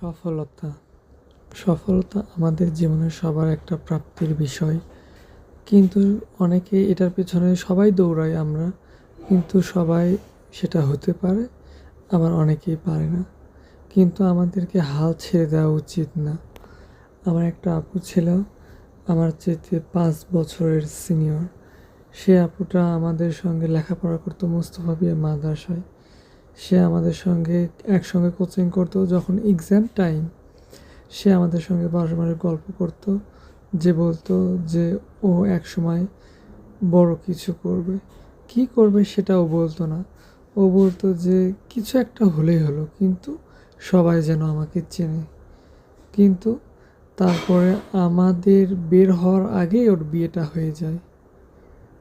সফলতা। সফলতা আমাদের জীবনের সবার একটা প্রাপ্তির বিষয়। কিন্তু অনেকে এটার পেছনে সবাই দৌড়াই আমরা, কিন্তু সবাই সেটা হতে পারে, আবার অনেকেই পারে না। কিন্তু আমাদেরকে হাল ছেড়ে দেওয়া উচিত না। আমার একটা আপু ছিল, আমার চেয়ে পাঁচ বছরের সিনিয়র। সে আপুটা আমাদের সঙ্গে লেখাপড়া করতো মুস্তফা বিয়ে মাদ্রাসায়। সে আমাদের সঙ্গে একসঙ্গে কোচিং করতো যখন এক্সাম টাইম সে আমাদের সঙ্গে বারো মাসে গল্প করতো, যে বলতো যে ও এক সময় বড় কিছু করবে। কি করবে সেটা ও বলতো না। ও বলতো যে কিছু একটা হলেই হলো, কিন্তু সবাই যেন আমাকে চেনে। কিন্তু তারপরে আমাদের বের হওয়ার আগেই ওর বিয়েটা হয়ে যায়।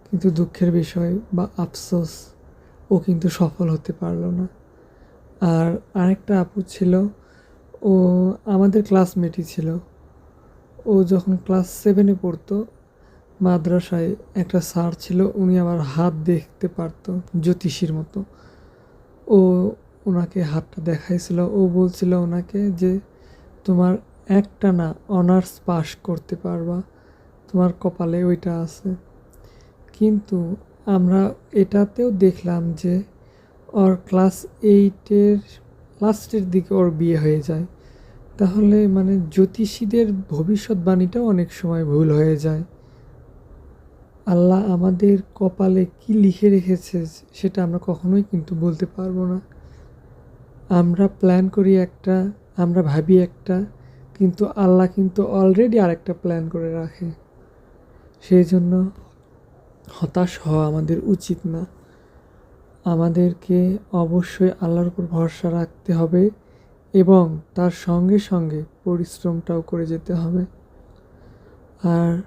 কিন্তু দুঃখের বিষয় বা আফসোস ও কিন্তু সফল হতে পারল না। আর আরেকটা আপু ছিল, ও আমাদের ক্লাসমেটই ছিল। ও যখন ক্লাস সেভেনে পড়তো, মাদ্রাসায় একটা স্যার ছিল, উনি আমার হাত দেখতে পারতো, জ্যোতিষীর মতো। ও ওনাকে হাতটা দেখাইছিল, ও বলছিল ওনাকে যে, তোমার একটা না অনার্স পাস করতে পারবা, তোমার কপালে ওইটা আছে। কিন্তু আমরা এটাতেও দেখলাম যে ওর ক্লাস এইটের লাস্টের দিকে ওর বিয়ে হয়ে যায়। তাহলে মানে জ্যোতিষীদের ভবিষ্যৎবাণীটাও অনেক সময় ভুল হয়ে যায়। আল্লাহ আমাদের কপালে কি লিখে রেখেছে সেটা আমরা কখনোই কিন্তু বলতে পারব না। আমরা প্ল্যান করি একটা, আমরা ভাবি একটা, কিন্তু আল্লাহ কিন্তু অলরেডি আরেকটা প্ল্যান করে রাখে। সেই জন্য হতাশ হওয়া আমাদের উচিত না। আমাদেরকে অবশ্যই আল্লাহর উপর ভরসা রাখতে হবে এবং তার সঙ্গে সঙ্গে পরিশ্রমটাও করে যেতে হবে। আর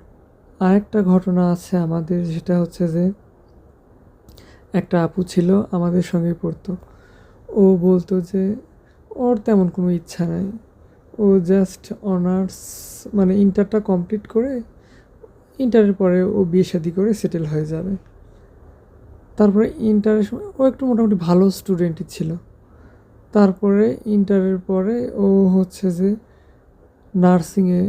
আরেকটা ঘটনা আছে আমাদের যেটা হচ্ছে যে একটা আপু ছিল আমাদের সঙ্গে পড়তো। ও বলতো যে ওর তেমন কোনো ইচ্ছা নাই। ও জাস্ট অনার্স মানে ইন্টারটা কমপ্লিট করে ইন্টারের পরে ও বিয়ে শাদি করে সেটেল হয়ে যাবে। তারপরে ইন্টারের সময় ও একটু মোটামুটি ভালো স্টুডেন্টই ছিল। তারপরে ইন্টারের পরে ও হচ্ছে যে নার্সিংয়ে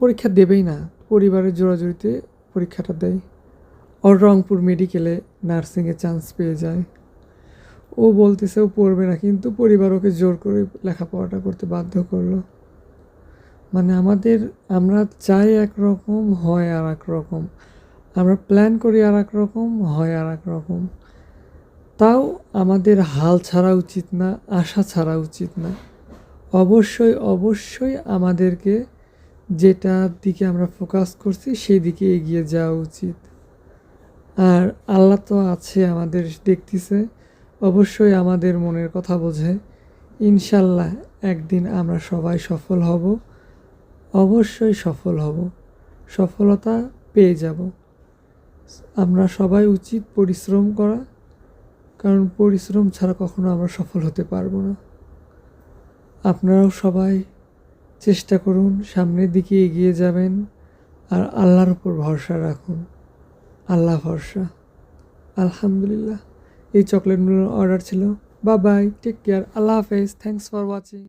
পরীক্ষা দেবেই না, পরিবারের জোরাজুরিতে পরীক্ষাটা দেয়। ওর রংপুর মেডিকেলে নার্সিংয়ে চান্স পেয়ে যায়। ও বলতেছে ও পড়বে না, কিন্তু পরিবার ওকে জোর করে লেখাপড়াটা করতে বাধ্য করল। মানে আমাদের, আমরা চাই একরকম, হয় আর এক রকম আমরা প্ল্যান করি আর এক রকম হয় আর এক রকম তাও আমাদের হাল ছাড়া উচিত না, আশা ছাড়া উচিত না। অবশ্যই অবশ্যই আমাদেরকে যেটার দিকে আমরা ফোকাস করছি, সেই দিকে এগিয়ে যাওয়া উচিত। আর আল্লাহ তো আছে আমাদের, দেখতেছে। অবশ্যই আমাদের মনের কথা বোঝে। ইনশাল্লাহ একদিন আমরা সবাই সফল হব। অবশ্যই সফল হব। সফলতা পেয়ে যাব। আমরা সবাই উচিত পরিশ্রম করা, কারণ পরিশ্রম ছাড়া কখনো আমরা সফল হতে পারব না। আপনারাও সবাই চেষ্টা করুন সামনের দিকে এগিয়ে যাবেন আর আল্লাহর উপর ভরসা রাখুন। আল্লাহ ভরসা। আলহামদুলিল্লাহ। এই চকলেটগুলোর অর্ডার ছিল। বা বাই। Take care. আল্লাহ হাফেজ। Thanks for watching.